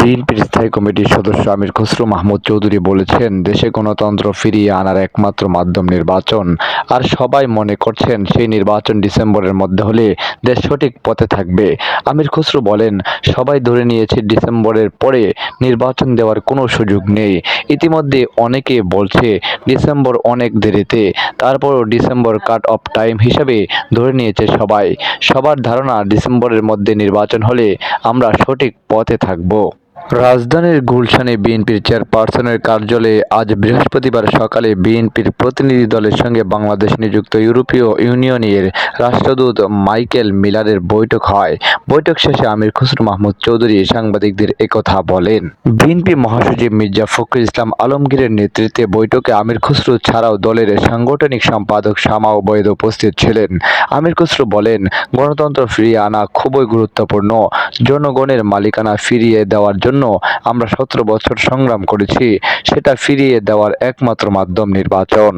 বিএনপির স্থায়ী কমিটির সদস্য আমির খসরু মাহমুদ চৌধুরী বলেছেন, দেশে গণতন্ত্র ফিরিয়ে আনার একমাত্র মাধ্যম নির্বাচন। আর সবাই মনে করছেন সেই নির্বাচন ডিসেম্বরের মধ্যে হলে দেশ সঠিক পথে থাকবে। আমির খসরু বলেন, সবাই ধরে নিয়েছে ডিসেম্বরের পরে নির্বাচন দেওয়ার কোনো সুযোগ নেই। ইতিমধ্যে অনেকে বলছে, ডিসেম্বর অনেক দেরিতে। তারপরও ডিসেম্বর কাট অফ টাইম হিসাবে ধরে নিয়েছে সবাই। সবার ধারণা, ডিসেম্বরের মধ্যে নির্বাচন হলে আমরা সঠিক পথে থাকব। রাজধানীর গুলশানে বিএনপির চেয়ারপারসনের কার্যালয়ে আজ বৃহস্পতিবার সকালে বিএনপির প্রতিনিধি দলের সঙ্গে বাংলাদেশ নিযুক্ত ইউরোপীয় ইউনিয়নের রাষ্ট্রদূত মাইকেল মিলারের বৈঠক হয়। বৈঠক শেষে আমির খসরু মাহমুদ চৌধুরী সাংবাদিকদের একথা বলেন। বিএনপি মহাসচিব মির্জা ফখরুল ইসলাম আলমগীরের নেতৃত্বে বৈঠকে আমির খসরু ছাড়াও দলের সাংগঠনিক সম্পাদক শামা ওবৈদ উপস্থিত ছিলেন। আমির খসরু বলেন, গণতন্ত্র ফিরিয়ে আনা খুবই গুরুত্বপূর্ণ। জনগণের মালিকানা ফিরিয়ে দেওয়ার জন্য আমরা সতেরো বছর সংগ্রাম করেছি সেটা ফিরিয়ে দেওয়ার একমাত্র মাধ্যম নির্বাচন।